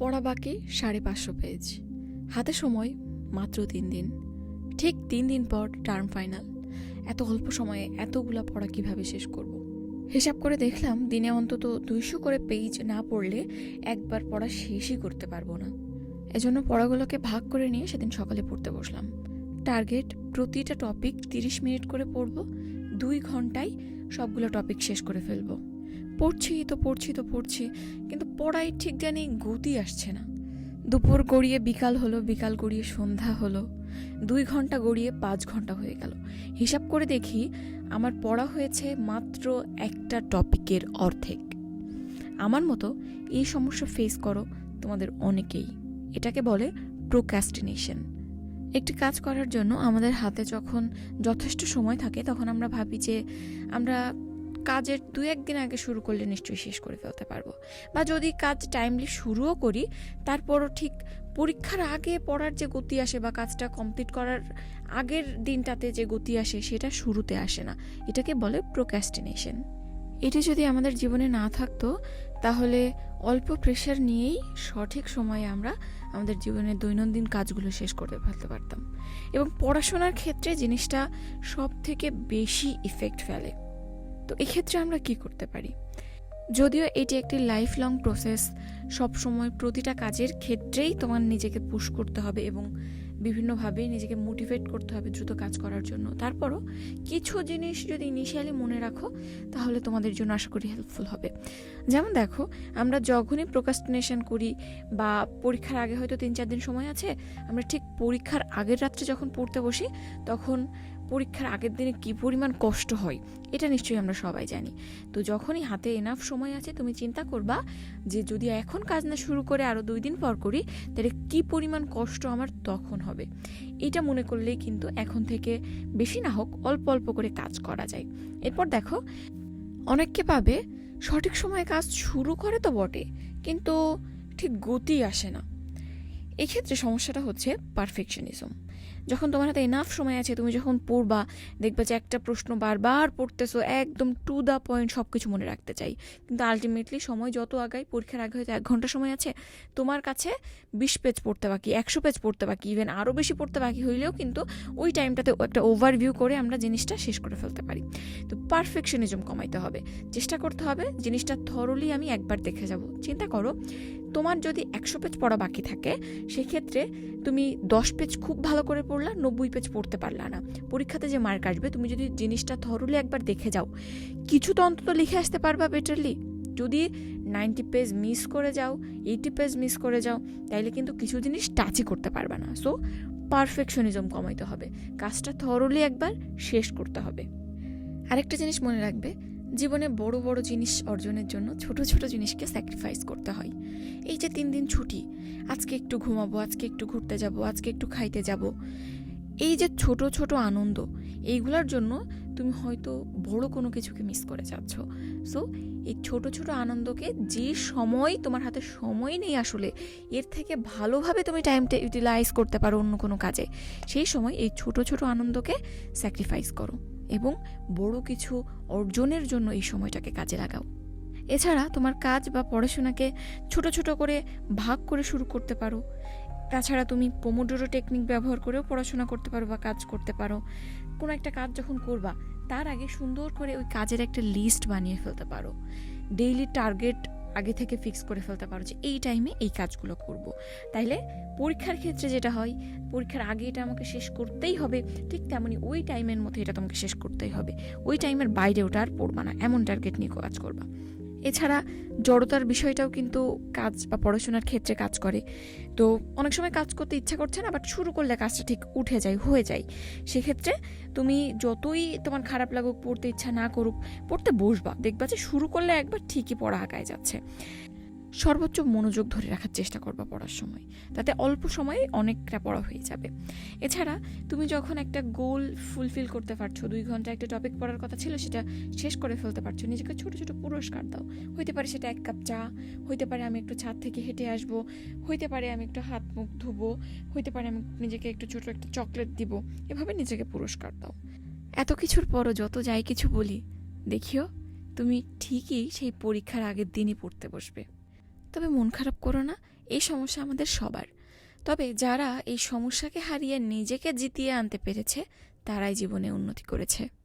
পড়া বাকি সাড়ে পাঁচশো পেজ। হাতে সময় মাত্র তিন দিন। ঠিক তিন দিন পর টার্ম ফাইনাল এত অল্প সময়ে এতগুলা পড়া কীভাবে শেষ করব। হিসাব করে দেখলাম দিনে অন্তত দুইশো করে পেজ না পড়লে একবার পড়া শেষই করতে পারব না। এজন্য পড়াগুলোকে ভাগ করে নিয়ে সেদিন সকালে পড়তে বসলাম। টার্গেট প্রতিটা টপিক তিরিশ মিনিট করে পড়ব, দুই ঘন্টায় সবগুলো টপিক শেষ করে ফেলব। পড়ছি তো পড়ছি তো পড়ছি, কিন্তু পড়ায় ঠিক জানি গতি আসছে না। দুপুর গড়িয়ে বিকাল হলো, বিকাল গড়িয়ে সন্ধ্যা হলো, দুই ঘণ্টা গড়িয়ে পাঁচ ঘণ্টা হয়ে গেল। হিসাব করে দেখি আমার পড়া হয়েছে মাত্র একটা টপিকের অর্ধেক। আমার মতো এই সমস্যা ফেস করো তোমাদের অনেকেই। এটাকে বলে প্রোক্যাস্টিনেশন একটি কাজ করার জন্য আমাদের হাতে যখন যথেষ্ট সময় থাকে, তখন আমরা ভাবি যে আমরা কাজের দু একদিন আগে শুরু করলে নিশ্চয়ই শেষ করে ফেলতে পারব। বা যদি কাজ টাইমলি শুরুও করি, তারপরও ঠিক পরীক্ষার আগে পড়ার যে গতি আসে বা কাজটা কমপ্লিট করার আগের দিনটাতে যে গতি আসে, সেটা শুরুতে আসে না। এটাকে বলে প্রোক্যাস্টিনেশন এটা যদি আমাদের জীবনে না থাকতো, তাহলে অল্প প্রেশার নিয়েই সঠিক সময়ে আমরা আমাদের জীবনের দৈনন্দিন কাজগুলো শেষ করে ফেলতে পারতাম। এবং পড়াশোনার ক্ষেত্রে জিনিসটা সব থেকে বেশি ইফেক্ট ফেলে। তো এক্ষেত্রে আমরা কি করতে পারি? যদিও এটি একটি লাইফ লং প্রসেস সবসময় প্রতিটা কাজের ক্ষেত্রেই তোমার নিজেকে পুশ করতে হবে এবং বিভিন্নভাবে নিজেকে মোটিভেট করতে হবে দ্রুত কাজ করার জন্য। তারপরও কিছু জিনিস যদি ইনিশিয়ালি মনে রাখো, তাহলে তোমাদের জন্য আশা করি হেল্পফুল হবে। যেমন দেখো, আমরা যখনই প্রোকাস্টিনেশন করি বা পরীক্ষার আগে হয়তো তিন চার দিন সময় আছে, আমরা ঠিক পরীক্ষার আগের রাত্রে যখন পড়তে বসি, তখন পরীক্ষার আগের দিনে কী পরিমাণ কষ্ট হয়, এটা নিশ্চয়ই আমরা সবাই জানি। তো যখনই হাতে এনাফ সময় আছে, তুমি চিন্তা করবা যে যদি এখন কাজ না শুরু করে আরও দুই দিন পর করি, তাহলে কী পরিমাণ কষ্ট আমার তখন হবে? এটা মনে করলেই কিন্তু এখন থেকে বেশি না হোক, অল্প অল্প করে কাজ করা যায়। এরপর দেখো, অনেককে পাবে সঠিক সময়ে কাজ শুরু করে তো বটে, কিন্তু ঠিক গতি আসে না। এক্ষেত্রে সমস্যাটা হচ্ছে পারফেকশনিজম যখন তোমার হাতে এনাফ সময় আছে, তুমি যখন পড়বা, দেখবে যে একটা প্রশ্ন বারবার পড়তেছো, একদম টু দ্য পয়েন্ট সব কিছু মনে রাখতে চাই। কিন্তু আলটিমেটলি সময় যত আগায়, পরীক্ষার আগে হয়তো এক ঘণ্টা সময় আছে, তোমার কাছে বিশ পেজ পড়তে বাকি, একশো পেজ পড়তে বাকি ইভেন আরও বেশি পড়তে বাকি হইলেও কিন্তু ওই টাইমটাতে একটা ওভারভিউ করে আমরা জিনিসটা শেষ করে ফেলতে পারি। তো পারফেকশনিজম কমাইতে হবে। চেষ্টা করতে হবে জিনিসটা থরলি আমি একবার দেখে যাব। চিন্তা করো তোমার যদি একশো পেজ পড়া বাকি থাকে, সেক্ষেত্রে তুমি দশ পেজ খুব ভালো করে পড়লা, নব্বই পেজ পড়তে পারলা না। পরীক্ষাতে যে মার্ক আসবে, তুমি যদি জিনিসটা থরলি একবার দেখে যাও। কিছু তো অন্তত লিখে আসতে পারবা বেটারলি যদি নাইনটি পেজ মিস করে যাও এইটি পেজ মিস করে যাও, তাইলে কিন্তু কিছু জিনিস টাচই করতে পারবে না। সো পারফেকশনিজম কমাইতে হবে। কাজটা থরলি একবার শেষ করতে হবে। আরেকটা জিনিস মনে রাখবে জীবনে বড় বড় জিনিস অর্জনের জন্য ছোট ছোট জিনিসকে স্যাক্রিফাইস করতে হয়। এই যে তিন দিন ছুটি, আজকে একটু ঘুমাবো, আজকে একটু ঘুরতে যাব, আজকে একটু খাইতে যাব, এই যে ছোট ছোট আনন্দ, এইগুলোর জন্য তুমি হয়তো বড় কোনো কিছুকে মিস করে যাচ্ছ। সো এই ছোট ছোট আনন্দকে যে সময় তোমার হাতে সময় নেই আসলে, এর থেকে ভালোভাবে তুমি টাইমটা ইউটিলাইজ করতে পারো অন্য কোনো কাজে, সেই সময় এই ছোট ছোট আনন্দকে স্যাক্রিফাইস করো। এবং বড় কিছু অর্জনের জন্য এই সময়টাকে কাজে লাগাও। এছাড়া তোমার কাজ বা পড়াশোনাকে ছোট ছোট করে ভাগ করে শুরু করতে পারো। তাছাড়া তুমি পোমোডোরো টেকনিক ব্যবহার করেও পড়াশোনা করতে পারো বা কাজ করতে পারো। কোনো একটা কাজ যখন করবা, তার আগে সুন্দর করে ওই কাজের একটা লিস্ট বানিয়ে ফেলতে পারো। ডেইলি টার্গেট আগে থেকে ফিক্স করে ফেলতে পারো যে এই টাইমে এই কাজগুলো করব। তাইলে পরীক্ষার ক্ষেত্রে যেটা হয়, পরীক্ষার আগে এটা আমাকে শেষ করতেই হবে, ঠিক তেমনই ওই টাইমের মধ্যে এটা তোমাকে শেষ করতেই হবে ওই টাইমের বাইরে ওটা আর পড়বা না, এমন টার্গেট নিয়ে কাজ করবা এছাড়া জড়তার বিষয়টাও কিন্তু কাজ বা পড়াশোনার ক্ষেত্রে কাজ করে। তো অনেক সময় কাজ করতে ইচ্ছা করছে না বাট শুরু করলে কাজটা ঠিক উঠে যায়, হয়ে যায়। সেক্ষেত্রে তুমি যতই তোমার খারাপ লাগুক, পড়তে ইচ্ছা না করুক, পড়তে বসবা। দেখবা যে শুরু করলে একবার ঠিকই পড়া আগায় যাচ্ছে। সর্বোচ্চ মনোযোগ ধরে রাখার চেষ্টা করবা পড়ার সময়। তাতে অল্প সময়ে অনেকটা পড়া হয়ে যাবে। এছাড়া তুমি যখন একটা গোল ফুলফিল করতে পারছ, দুই ঘণ্টা একটা টপিক পড়ার কথা ছিল, সেটা শেষ করে ফেলতে পারছ, নিজেকে ছোট ছোট পুরস্কার দাও। হইতে পারে সেটা এক কাপ চা, হইতে পারে আমি একটু ছাদ থেকে হেঁটে আসব, হইতে পারে আমি একটু হাত মুখ ধুবো, হইতে পারে আমি নিজেকে একটু ছোট একটা চকলেট দিব, এভাবে নিজেকে পুরস্কার দাও। এত কিছুর পরও যত যাই কিছু বলি, দেখিও, তুমি ঠিকই সেই পরীক্ষার আগের দিনই পড়তে বসবে। তবে মন খারাপ করো না, এই সমস্যা আমাদের সবার। তবে যারা এই সমস্যাকে হারিয়ে নিজেকে জিতিয়ে আনতে পেরেছে, তারাই জীবনে উন্নতি করেছে।